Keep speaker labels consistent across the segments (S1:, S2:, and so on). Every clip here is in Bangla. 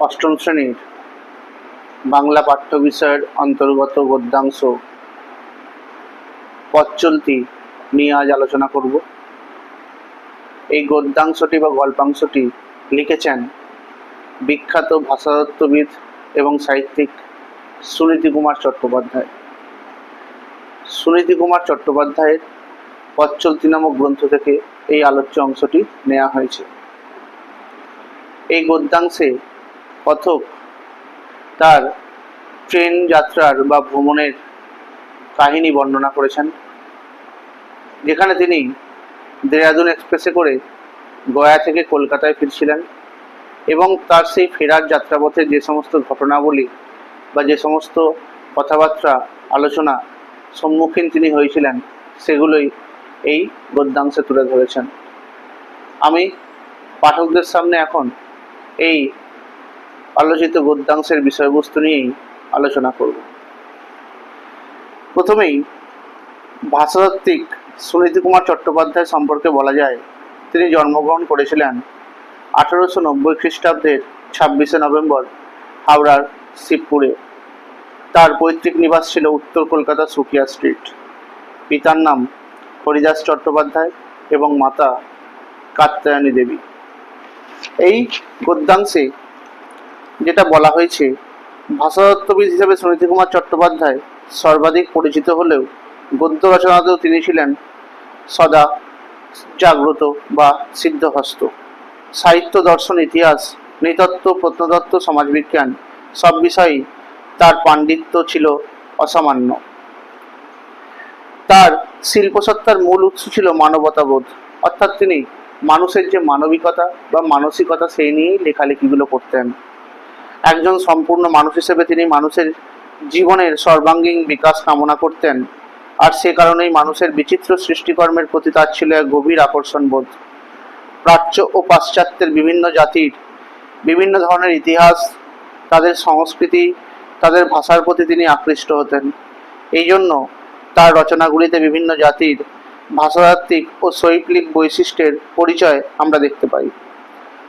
S1: অষ্টম শ্রেণির বাংলা পাঠ্য বিষয়ের অন্তর্গত গদ্যাংশ পথ চলতি নিয়ে আজ আলোচনা করব। এই গদ্যাংশটি বা গল্পাংশটি লিখেছেন বিখ্যাত ভাষাতত্ত্ববিদ এবং সাহিত্যিক সুনীতি কুমার চট্টোপাধ্যায়। সুনীতি কুমার চট্টোপাধ্যায়ের পথ নামক গ্রন্থ থেকে এই আলোচ্য অংশটি নেওয়া হয়েছে। এই গদ্যাংশে কথক তার ট্রেন যাত্রার বা ভ্রমণের কাহিনী বর্ণনা করেছেন। যেখানে তিনি দেরাদুন এক্সপ্রেসে করে গয়া থেকে কলকাতায় ফিরছিলেন এবং তার সেই ফেরার যাত্রাপথে যে সমস্ত ঘটনাবলী বা যে সমস্ত কথাবার্তা, আলোচনা সম্মুখীন তিনি হয়েছিলেন, সেগুলোই এই গদ্যাংশে তুলে ধরেছেন। আমি পাঠকদের সামনে এখন এই আলোচিত গদ্যাংশের বিষয়বস্তু নিয়েই আলোচনা করব। প্রথমেই ভাষাতাত্ত্বিক সুনীতি কুমার চট্টোপাধ্যায় সম্পর্কে বলা যায়, তিনি জন্মগ্রহণ করেছিলেন আঠারোশো নব্বই খ্রিস্টাব্দের ছাব্বিশে নভেম্বর হাওড়ার শিবপুরে। তার পৈতৃক নিবাস ছিল উত্তর কলকাতা সুকিয়া স্ট্রিট। পিতার নাম হরিদাস চট্টোপাধ্যায় এবং মাতা কাত্যায়নী দেবী। এই গদ্যাংশে যেটা বলা হয়েছে, ভাষাতত্ত্ববিদ হিসেবে সুনীতি কুমার চট্টোপাধ্যায় সর্বাধিক পরিচিত হলেও গদ্য রচনাতেও তিনি ছিলেন সদা জাগ্রত বা সিদ্ধহস্ত। সাহিত্য, দর্শন, ইতিহাস, নৃতত্ত্ব, প্রত্নতত্ত্ব, সমাজবিজ্ঞান সব বিষয়েই তার পাণ্ডিত্য ছিল অসামান্য। তার শিল্পসত্তার মূল উৎস ছিল মানবতাবোধ। অর্থাৎ তিনি মানুষের যে মানবিকতা বা মানসিকতা, সেই নিয়েই লেখালেখিগুলো করতেন। একজন সম্পূর্ণ মানুষ হিসেবে তিনি মানুষের জীবনের সর্বাঙ্গীন বিকাশ কামনা করতেন। আর সে কারণেই মানুষের বিচিত্র সৃষ্টিকর্মের প্রতি তার ছিল এক গভীর আকর্ষণ বোধ। প্রাচ্য ও পাশ্চাত্যের বিভিন্ন জাতির বিভিন্ন ধরনের ইতিহাস, তাদের সংস্কৃতি, তাদের ভাষার প্রতি তিনি আকৃষ্ট হতেন। এই জন্য তার রচনাগুলিতে বিভিন্ন জাতির ভাষাতাত্ত্বিক ও শৈল্পিক বৈশিষ্ট্যের পরিচয় আমরা দেখতে পাই।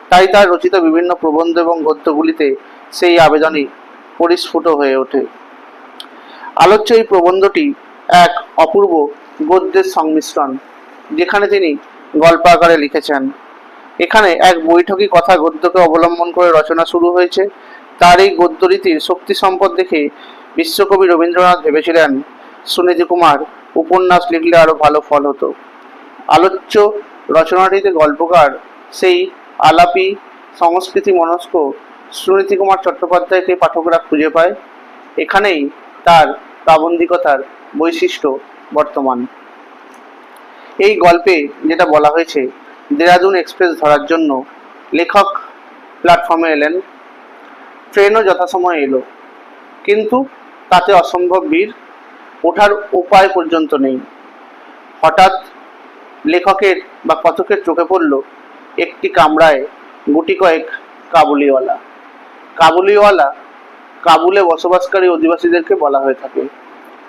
S1: তাই তার রচিত বিভিন্ন প্রবন্ধ এবং গদ্যগুলিতে সেই আবেদনই পরিস্ফুট হয়ে ওঠে। আলোচ্য এই প্রবন্ধটি এক অপূর্ব গদ্যের সংমিশ্রণ, যেখানে তিনি গল্প আকারে লিখেছেন। এখানে এক বৈঠকি কথা গদ্যকে অবলম্বন করে রচনা শুরু হয়েছে। তার এই গদ্য গদ্যরীতির শক্তি সম্পদ দেখে বিশ্বকবি রবীন্দ্রনাথ ভেবেছিলেন, সুনীতি কুমার, উপন্যাস লিখলে আরও ভালো ফল হতো। আলোচ্য রচনাটিতে গল্পকার সেই আলাপি, সংস্কৃতি মনস্ক সুনীতি কুমার চট্টোপাধ্যায়কে পাঠকরা খুঁজে পায়। এখানেই তার প্রাবন্ধিকতার বৈশিষ্ট্য বর্তমান। এই গল্পে যেটা বলা হয়েছে, দেরাদুন এক্সপ্রেস ধরার জন্য লেখক প্ল্যাটফর্মে এলেন। ট্রেনও যথাসময়ে এলো। কিন্তু তাতে অসম্ভব ভিড় ওঠার উপায় পর্যন্ত নেই। হঠাৎ লেখকের বা কথকের চোখে পড়ল একটি কামরায় গুটি কয়েক কাবুলিওয়ালা। কাবুলিওয়ালা কাবুলে বসবাসকারী অধিবাসীদেরকে বলা হয়ে থাকে।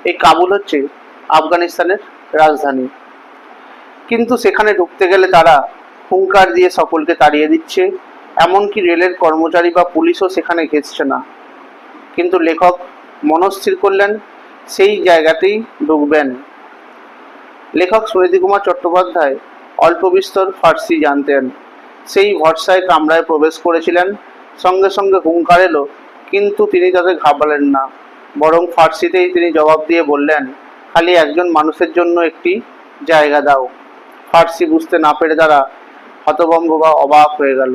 S1: এই কাবুল হচ্ছে আফগানিস্তানের রাজধানী। কিন্তু সেখানে ঢুকতে গেলে তারা হুঙ্কার দিয়ে সকলকে তাড়িয়ে দিচ্ছে, এমনকি রেলের কর্মচারী বা পুলিশও সেখানে ঘেঁচছে না। কিন্তু লেখক মনস্থির করলেন, সেই জায়গাতেই ঢুকবেন। লেখক সুনীতি কুমার চট্টোপাধ্যায় অল্প বিস্তর ফার্সি জানতেন। সেই ভরসায় কামরায় প্রবেশ করেছিলেন সঙ্গে সঙ্গে হুঙ্কার এলো, কিন্তু তিনি তাতে ঘাবড়ালেন না। বরং ফার্সিতেই তিনি জবাব দিয়ে বললেন, খালি একজন মানুষের জন্য একটি জায়গা দাও। ফার্সি বুঝতে না পেরে তারা হতভম্ব বা অবাক হয়ে গেল।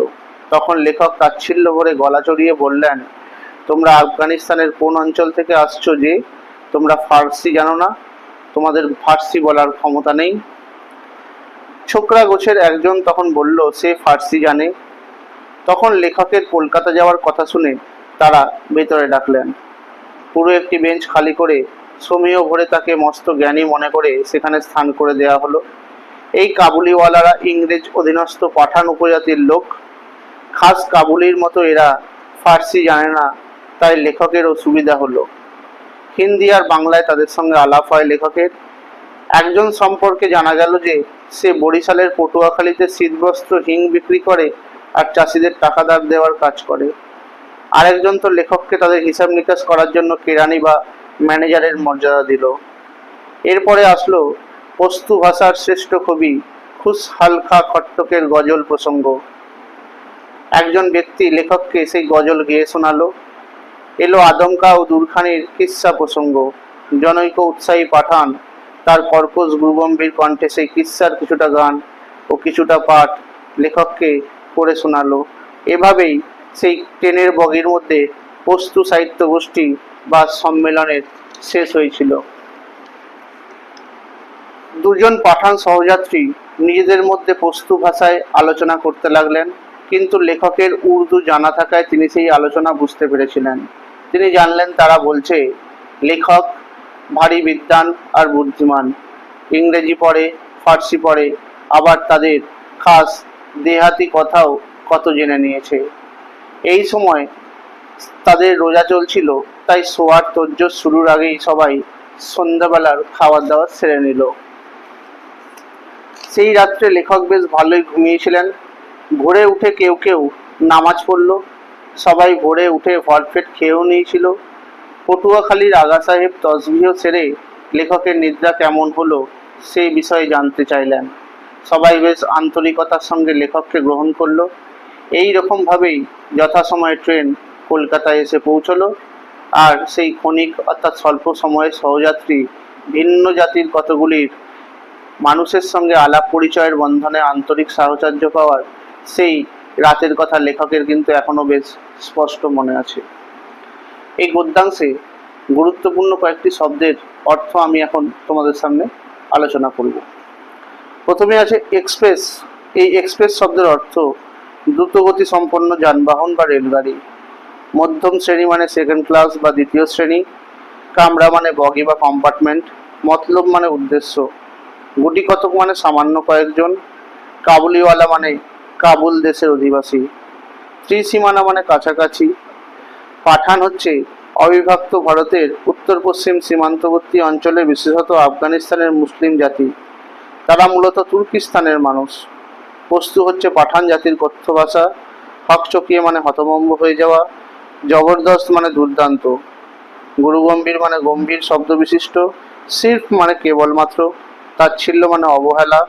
S1: তখন লেখক তাচ্ছিল্য ভরে গলা চড়িয়ে বললেন, তোমরা আফগানিস্তানের কোন অঞ্চল থেকে আসছো যে তোমরা ফার্সি জানো না? তোমাদের ফার্সি বলার ক্ষমতা নেই? ছোকরা গোছের একজন তখন বলল, সে ফার্সি জানে। তখন লেখকের কলকাতা যাওয়ার কথা শুনে তারা ভেতরে ডাকলেন। পুরো একটি বেঞ্চ খালি করে সমীহ ভরে তাকে মস্ত জ্ঞানী মনে করে সেখানে স্থান করে দেওয়া হলো। এই কাবুলিওয়ালারা ইংরেজ অধীনস্থ পাঠান উপজাতির লোক। খাস কাবুলির মতো এরা ফার্সি জানে না, তাই লেখকের অসুবিধা হলো। হিন্দি আর বাংলায় তাদের সঙ্গে আলাপ হয় লেখকের। একজন সম্পর্কে জানা গেল যে সে বরিশালের পটুয়াখালীতে শীতবস্ত্র হিং বিক্রি করে আর চাষিদের টাকা দাগ দেওয়ার কাজ করে। আরেকজন তো লেখককে তাদের হিসাব নিকাশ করার জন্য কেরানি বা ম্যানেজারের মর্যাদা দিল। এরপরে আসলো পস্তু ভাষার শ্রেষ্ঠ কবি খুশ হালখা খট্টকের গজল প্রসঙ্গ। একজন ব্যক্তি লেখককে সেই গজল গেয়ে শোনালো। এলো আদমকা ও দুরখানির কিস্সা প্রসঙ্গ। জনৈক উৎসাহী পাঠান, তার কর্কশ গুরুগম্ভীর কণ্ঠে সেই কিস্সার কিছুটা গান ও কিছুটা পাঠ লেখককে পড়ে শোনালো। এভাবেই সেই ট্রেনের বগির মধ্যে পস্তু সাহিত্য গোষ্ঠী বা সম্মেলনের শেষ হয়েছিল। দুজন পাঠান সহযাত্রী নিজেদের মধ্যে পস্তু ভাষায় আলোচনা করতে লাগলেন, কিন্তু লেখকের উর্দু জানা থাকায় তিনি সেই আলোচনা বুঝতে পেরেছিলেন। তিনি জানলেন, তারা বলছে, লেখক ভারী বিদ্বান আর বুদ্ধিমান। ইংরেজি পড়ে, ফার্সি পড়ে, আবার তাদের খাস দেহাতি কথাও কত জেনে নিয়েছে। এই সময় তাদের রোজা চলছিল, তাই শোয়ার তোজ্জোর শুরুর আগেই সবাই সন্ধ্যাবেলার খাবার দাবার সেরে নিল। সেই রাত্রে লেখক বেশ ভালোই ঘুমিয়েছিলেন। ভোরে উঠে কেউ কেউ নামাজ পড়ল। সবাই ভোরে উঠে ভরপেট খেয়েও নিয়েছিল। পটুয়াখালীর আগা সাহেব তসবিহ সেরে লেখকের নিদ্রা কেমন হলো সেই বিষয়ে জানতে চাইলেন। সবাই বেশ আন্তরিকতার সঙ্গে লেখককে গ্রহণ করল। এই রকমভাবেই যথাসময়ে ট্রেন কলকাতায় এসে পৌঁছলো। আর সেই ক্ষণিক, অর্থাৎ স্বল্প সময়ের সহযাত্রী, ভিন্ন জাতির কতগুলির মানুষের সঙ্গে আলাপ পরিচয়ের বন্ধনে আন্তরিক সাহচর্য পাওয়ার, সেই রাতের কথা লেখকের কিন্তু এখনও বেশ স্পষ্ট মনে আছে। এই গদ্যাংশে গুরুত্বপূর্ণ কয়েকটি শব্দের অর্থ আমি এখন তোমাদের সামনে আলোচনা করব। প্রথমে আছে এক্সপ্রেস। এই এক্সপ্রেস শব্দের অর্থ দ্রুতগতি সম্পন্ন যানবাহন বা রেলগাড়ি। মধ্যম শ্রেণি মানে সেকেন্ড ক্লাস বা দ্বিতীয় শ্রেণি। কামরা মানে বগি বা কম্পার্টমেন্ট মতলব মানে উদ্দেশ্য। গুটি কতক মানে সামান্য কয়েকজন। কাবুলিওয়ালা মানে কাবুল দেশের অধিবাসী। ত্রিসীমানা মানে কাছাকাছি। পাঠান হচ্ছে অবিভক্ত ভারতের উত্তর পশ্চিম সীমান্তবর্তী অঞ্চলে বিশেষত আফগানিস্তানের মুসলিম জাতি। তারা মূলত তুর্কিস্তানের মানুষ। পস্তু হচ্ছে পাঠান জাতির কথ্য ভাষা হকচকিয়ে মানে হতভম্ব হয়ে যাওয়া, জবরদস্ত মানে দুর্দান্ত। গুরুগম্ভীর মানে গম্ভীর শব্দ বিশিষ্ট, সির্ফ মানে কেবলমাত্র, তাচ্ছিল্য মানে অবহেলা,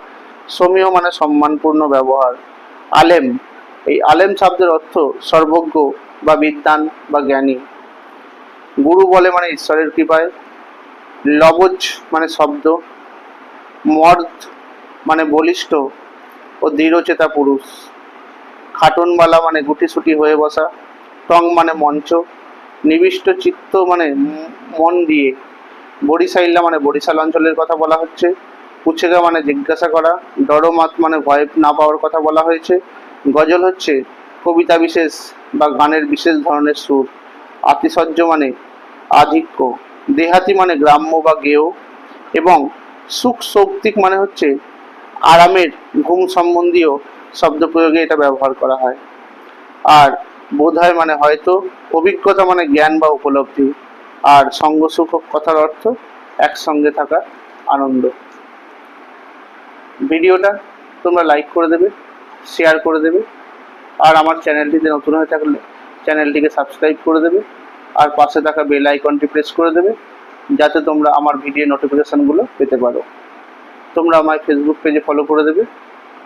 S1: সমীহ মানে সম্মানপূর্ণ ব্যবহার। আলেম, এই আলেম শব্দের অর্থ সর্বজ্ঞ বা বিদ্বান বা জ্ঞানী। গুরু বলে মানে ঈশ্বরের কৃপায়, লবজ মানে শব্দ মর্দ মানে বলিষ্ঠ ও দৃঢ়চেতা পুরুষ। খাটনবালা মানে গুটিসুটি হয়ে বসা, টং মানে মঞ্চ, নিবিষ্ট চিত্ত মানে মন দিয়ে। বরিশাইল্লা মানে বরিশাল অঞ্চলের কথা বলা হচ্ছে। পুছেগা মানে জিজ্ঞাসা করা ডরমাত মানে ভয় না পাওয়ার কথা বলা হয়েছে। গজল হচ্ছে কবিতা বিশেষ বা গানের বিশেষ ধরনের সুর। আতিশয্য মানে আধিক্য। দেহাতি মানে গ্রাম্য বা গেয়। এবং সুখ সৌক্তিক মানে হচ্ছে আরামের ঘুম সম্বন্ধীয় শব্দ প্রয়োগে এটা ব্যবহার করা হয়। আর বোধ হয় মানে হয়তো অভিজ্ঞতা মানে জ্ঞান বা উপলব্ধি। আর সঙ্গ সুখ কথার অর্থ একসঙ্গে থাকা আনন্দ। ভিডিওটা তোমরা লাইক করে দেবে শেয়ার করে দেবে। আর আমার চ্যানেলটিতে নতুন হয়ে থাকলে চ্যানেলটিকে সাবস্ক্রাইব করে দেবে। আর পাশে থাকা বেল আইকনটি প্রেস করে দেবে। যাতে তোমরা আমার ভিডিও নোটিফিকেশানগুলো পেতে পারো। তোমরা আমার ফেসবুক পেজে ফলো করে দেবে,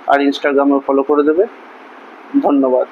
S1: আর ইনস্টাগ্রামেও ফলো করে দেবে। ধন্যবাদ।